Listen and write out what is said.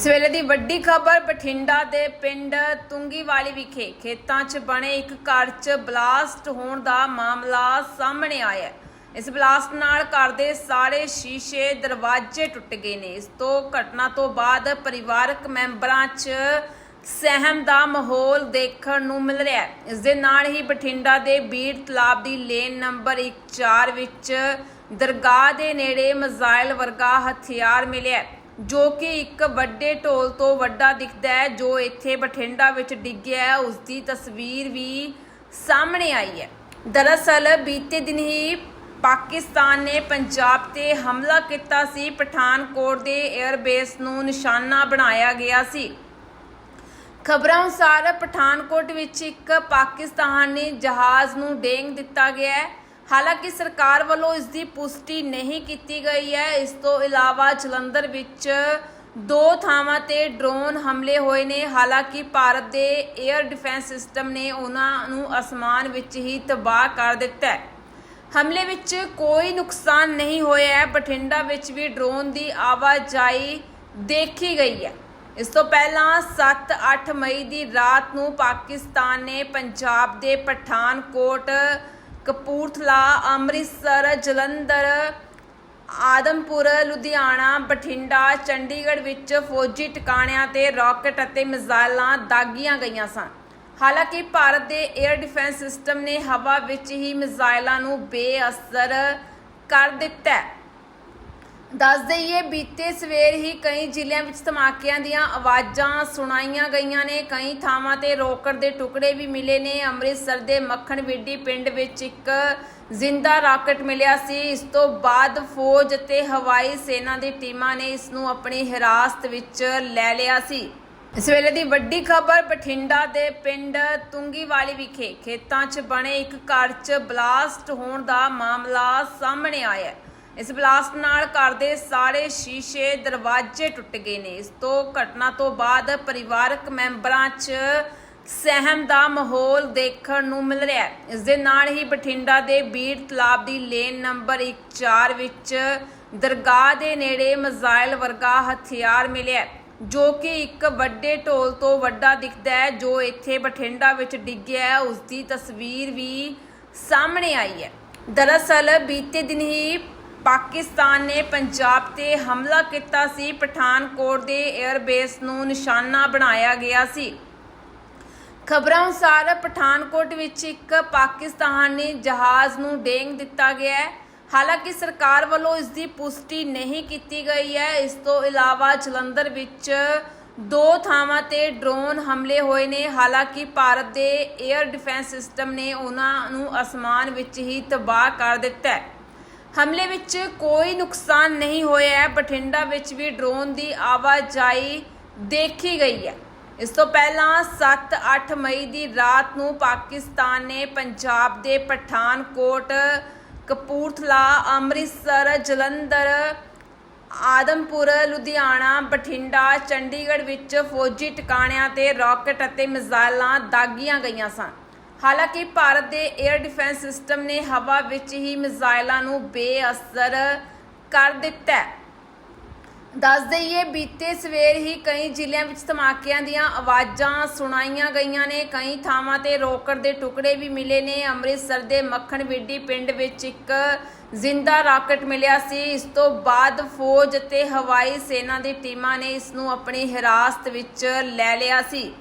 ਇਸ ਵੇਲੇ ਦੀ ਵੱਡੀ ਖਬਰ ਬਠਿੰਡਾ ਦੇ ਪਿੰਡ ਤੁੰਗੀਵਾਲੀ ਵਿਖੇ ਖੇਤਾਂ 'ਚ ਬਣੇ ਇੱਕ ਘਰ 'ਚ ਬਲਾਸਟ ਹੋਣ ਦਾ ਮਾਮਲਾ ਸਾਹਮਣੇ ਆਇਆ ਹੈ। ਇਸ ਬਲਾਸਟ ਨਾਲ ਘਰ ਦੇ ਸਾਰੇ ਸ਼ੀਸ਼ੇ, ਦਰਵਾਜ਼ੇ ਟੁੱਟ ਗਏ ਨੇ। ਇਸ ਤੋਂ ਘਟਨਾ ਤੋਂ ਬਾਅਦ ਪਰਿਵਾਰਕ ਮੈਂਬਰਾਂ 'ਚ ਸਹਿਮ ਦਾ ਮਾਹੌਲ ਦੇਖਣ ਨੂੰ ਮਿਲ ਰਿਹਾ ਹੈ। ਇਸ ਦੇ ਨਾਲ ਹੀ ਬਠਿੰਡਾ ਦੇ ਬੀੜ ਤਲਾਬ ਦੀ ਲੇਨ ਨੰਬਰ 14 ਵਿੱਚ ਦਰਗਾਹ ਦੇ ਨੇੜੇ ਮਜ਼ਾਇਲ ਵਰਗਾ ਹਥਿਆਰ ਮਿਲਿਆ ਜੋ ਕਿ ਇੱਕ ਵੱਡੇ ਢੋਲ ਤੋਂ ਵੱਡਾ ਦਿਖਦਾ ਹੈ, ਜੋ ਇੱਥੇ ਬਠਿੰਡਾ ਵਿੱਚ ਡਿੱਗਿਆ ਹੈ ਉਸ ਦੀ ਤਸਵੀਰ ਵੀ ਸਾਹਮਣੇ ਆਈ ਹੈ। ਦਰਅਸਲ ਬੀਤੇ ਦਿਨ ਹੀ ਪਾਕਿਸਤਾਨ ਨੇ ਪੰਜਾਬ ਤੇ ਹਮਲਾ ਕੀਤਾ ਸੀ। ਪਠਾਨਕੋਟ ਦੇ 에ਅਰਬੇਸ ਨੂੰ ਨਿਸ਼ਾਨਾ ਬਣਾਇਆ ਗਿਆ ਸੀ। ਖਬਰਾਂ ਅਨੁਸਾਰ ਪਠਾਨਕੋਟ ਵਿੱਚ ਇੱਕ ਪਾਕਿਸਤਾਨੀ ਜਹਾਜ਼ ਨੂੰ ਡੇਂਗ ਦਿੱਤਾ ਗਿਆ ਹੈ। ਹਾਲਾਂਕਿ ਸਰਕਾਰ ਵੱਲੋਂ ਇਸ ਦੀ ਪੁਸ਼ਟੀ ਨਹੀਂ ਕੀਤੀ ਗਈ ਹੈ। ਇਸ ਤੋਂ ਇਲਾਵਾ ਜਲੰਧਰ ਵਿੱਚ ਦੋ ਥਾਵਾਂ ਤੇ ਡਰੋਨ ਹਮਲੇ ਹੋਏ ਨੇ। ਹਾਲਾਂਕਿ ਭਾਰਤ ਦੇ 에ਅਰ ਡਿਫੈਂਸ ਸਿਸਟਮ ਨੇ ਉਹਨਾਂ ਨੂੰ ਅਸਮਾਨ ਵਿੱਚ ਹੀ ਤਬਾਹ ਕਰ ਦਿੱਤਾ ਹੈ। ਹਮਲੇ ਵਿੱਚ ਕੋਈ ਨੁਕਸਾਨ ਨਹੀਂ ਹੋਇਆ ਹੈ। ਬਠਿੰਡਾ ਵਿੱਚ ਵੀ ਡਰੋਨ ਦੀ ਆਵਾਜਾਈ ਦੇਖੀ ਗਈ ਹੈ। ਇਸ ਤੋਂ ਪਹਿਲਾਂ 7-8 ਮਈ ਦੀ ਰਾਤ ਨੂੰ ਪਾਕਿਸਤਾਨ ਨੇ ਪੰਜਾਬ ਦੇ ਪਠਾਨਕੋਟ ਕਪੂਰਥਲਾ, ਅੰਮ੍ਰਿਤਸਰ, ਜਲੰਧਰ, ਆਦਮਪੁਰ, ਲੁਧਿਆਣਾ, ਬਠਿੰਡਾ, ਚੰਡੀਗੜ੍ਹ ਵਿੱਚ ਫੌਜੀ ਟਿਕਾਣਿਆਂ ਤੇ ਰਾਕਟ ਅਤੇ ਮਿਜ਼ਾਈਲਾਂ ਦਾਗੀਆਂ ਗਈਆਂ ਸਨ। ਹਾਲਾਂਕਿ ਭਾਰਤ ਦੇ 에ਅਰ ਡਿਫੈਂਸ ਸਿਸਟਮ ਨੇ ਹਵਾ ਵਿੱਚ ਹੀ ਮਿਜ਼ਾਈਲਾਂ ਨੂੰ ਬੇਅਸਰ ਕਰ ਦਿੱਤਾ ਦੱਸ ਦਈਏ, ਬੀਤੇ ਸਵੇਰ ਹੀ ਕਈ ਜ਼ਿਲ੍ਹਿਆਂ ਵਿੱਚ ਧਮਾਕਿਆਂ ਦੀਆਂ ਆਵਾਜ਼ਾਂ ਸੁਣਾਈਆਂ ਗਈਆਂ ਨੇ। ਕਈ ਥਾਵਾਂ ਤੇ ਰੋਕੜ ਦੇ ਟੁਕੜੇ ਵੀ ਮਿਲੇ ਨੇ। ਅੰਮ੍ਰਿਤਸਰ ਦੇ ਮੱਖਣ ਵਿੱਡੀ ਪਿੰਡ ਵਿੱਚ ਇੱਕ ਜ਼ਿੰਦਾ ਰਾਕਟ ਮਿਲਿਆ ਸੀ। ਇਸ ਤੋਂ ਬਾਅਦ ਫੌਜ ਅਤੇ ਹਵਾਈ ਸੈਨਾ ਦੀ ਟੀਮਾਂ ਨੇ ਇਸ ਨੂੰ ਆਪਣੀ ਹਿਰਾਸਤ ਵਿੱਚ ਲੈ ਲਿਆ ਸੀ। ਇਸ ਵੇਲੇ ਦੀ ਵੱਡੀ ਖਬਰ ਬਠਿੰਡਾ ਦੇ ਪਿੰਡ ਤੁੰਗੀਵਾਲੀ ਵਿਖੇ ਖੇਤਾਂ 'ਚ ਬਣੇ ਇੱਕ ਘਰ 'ਚ ਬਲਾਸਟ ਹੋਣ ਦਾ ਮਾਮਲਾ ਸਾਹਮਣੇ ਆਇਆ ਹੈ। ਇਸ ਬਲਾਸਟ ਨਾਲ ਘਰ ਦੇ ਸਾਰੇ ਸ਼ੀਸ਼ੇ, ਦਰਵਾਜ਼ੇ ਟੁੱਟ ਗਏ ਨੇ। ਇਸ ਤੋਂ ਘਟਨਾ ਤੋਂ ਬਾਅਦ ਪਰਿਵਾਰਕ ਮੈਂਬਰਾਂ 'ਚ ਸਹਿਮ ਦਾ ਮਾਹੌਲ ਦੇਖਣ ਨੂੰ ਮਿਲ ਰਿਹਾ ਹੈ। ਇਸ ਦੇ ਨਾਲ ਹੀ ਬਠਿੰਡਾ ਦੇ ਬੀੜ ਤਲਾਬ ਦੀ ਲੇਨ ਨੰਬਰ 14 ਵਿੱਚ ਦਰਗਾਹ ਦੇ ਨੇੜੇ ਮਜ਼ਾਇਲ ਵਰਗਾ ਹਥਿਆਰ ਮਿਲਿਆ ਜੋ ਕਿ ਇੱਕ ਵੱਡੇ ਢੋਲ ਤੋਂ ਵੱਡਾ ਦਿਖਦਾ ਹੈ, ਜੋ ਇੱਥੇ ਬਠਿੰਡਾ ਵਿੱਚ ਡਿੱਗਿਆ ਹੈ। ਉਸ ਦੀ ਤਸਵੀਰ ਵੀ ਸਾਹਮਣੇ ਆਈ ਹੈ। ਦਰਅਸਲ ਬੀਤੇ ਦਿਨ ਹੀ ਪਾਕਿਸਤਾਨ ਨੇ ਪੰਜਾਬ ਤੇ ਹਮਲਾ ਕੀਤਾ ਸੀ। ਪਠਾਨਕੋਟ ਦੇ 에ਅਰਬੇਸ ਨੂੰ ਨਿਸ਼ਾਨਾ ਬਣਾਇਆ ਗਿਆ ਸੀ। ਖਬਰਾਂ ਅਨੁਸਾਰ ਪਠਾਨਕੋਟ ਵਿੱਚ ਇੱਕ ਪਾਕਿਸਤਾਨੀ ਜਹਾਜ਼ ਨੂੰ ਡੇਂਗ ਦਿੱਤਾ ਗਿਆ ਹੈ। ਹਾਲਾਂਕਿ ਸਰਕਾਰ ਵੱਲੋਂ ਇਸ ਦੀ ਪੁਸ਼ਟੀ ਨਹੀਂ ਕੀਤੀ ਗਈ ਹੈ। ਇਸ ਤੋਂ ਇਲਾਵਾ ਜਲੰਧਰ ਵਿੱਚ ਦੋ ਥਾਵਾਂ ਤੇ ਡਰੋਨ ਹਮਲੇ ਹੋਏ ਨੇ। ਹਾਲਾਂਕਿ ਭਾਰਤ ਦੇ 에ਅਰ ਡਿਫੈਂਸ ਸਿਸਟਮ ਨੇ ਉਹਨਾਂ ਨੂੰ ਅਸਮਾਨ ਵਿੱਚ ਹੀ ਤਬਾਹ ਕਰ ਦਿੱਤਾ ਹੈ। ਹਮਲੇ ਵਿੱਚ ਕੋਈ ਨੁਕਸਾਨ ਨਹੀਂ ਹੋਇਆ ਹੈ। ਬਠਿੰਡਾ ਵਿੱਚ ਵੀ ਡਰੋਨ ਦੀ ਆਵਾਜਾਈ ਦੇਖੀ ਗਈ ਹੈ। ਇਸ ਤੋਂ ਪਹਿਲਾਂ 7-8 ਮਈ ਦੀ ਰਾਤ ਨੂੰ ਪਾਕਿਸਤਾਨ ਨੇ ਪੰਜਾਬ ਦੇ ਪਠਾਨਕੋਟ, ਕਪੂਰਥਲਾ, ਅੰਮ੍ਰਿਤਸਰ, ਜਲੰਧਰ, ਆਦਮਪੁਰ, ਲੁਧਿਆਣਾ, ਬਠਿੰਡਾ, ਚੰਡੀਗੜ੍ਹ ਵਿੱਚ ਫੌਜੀ ਟਿਕਾਣਿਆਂ ਤੇ ਰਾਕਟ ਅਤੇ ਮਿਜ਼ਾਈਲਾਂ ਦਾਗੀਆਂ ਗਈਆਂ ਸਨ। ਹਾਲਾਂਕਿ ਭਾਰਤ ਦੇ 에ਅਰ ਡਿਫੈਂਸ ਸਿਸਟਮ ਨੇ ਹਵਾ ਵਿੱਚ ਹੀ ਮਿਜ਼ਾਈਲਾਂ ਨੂੰ ਬੇਅਸਰ ਕਰ ਦਿੱਤਾ ਹੈ। ਦੱਸ ਦਈਏ, ਬੀਤੇ ਸਵੇਰ ਹੀ ਕਈ ਜ਼ਿਲ੍ਹਿਆਂ ਵਿੱਚ ਧਮਾਕਿਆਂ ਦੀਆਂ ਆਵਾਜ਼ਾਂ ਸੁਣਾਈਆਂ ਗਈਆਂ ਨੇ। ਕਈ ਥਾਵਾਂ ਤੇ ਰੋਕੜ ਦੇ ਟੁਕੜੇ ਵੀ ਮਿਲੇ ਨੇ। ਅੰਮ੍ਰਿਤਸਰ ਦੇ ਮੱਖਣ ਵਿੱਡੀ ਪਿੰਡ ਵਿੱਚ ਇੱਕ ਜ਼ਿੰਦਾ ਰਾਕਟ ਮਿਲਿਆ ਸੀ। ਇਸ ਤੋਂ ਬਾਅਦ ਫੌਜ ਅਤੇ ਹਵਾਈ ਸੈਨਾ ਦੀ ਟੀਮਾਂ ਨੇ ਇਸ ਨੂੰ ਆਪਣੀ ਹਿਰਾਸਤ ਵਿੱਚ ਲੈ ਲਿਆ ਸੀ।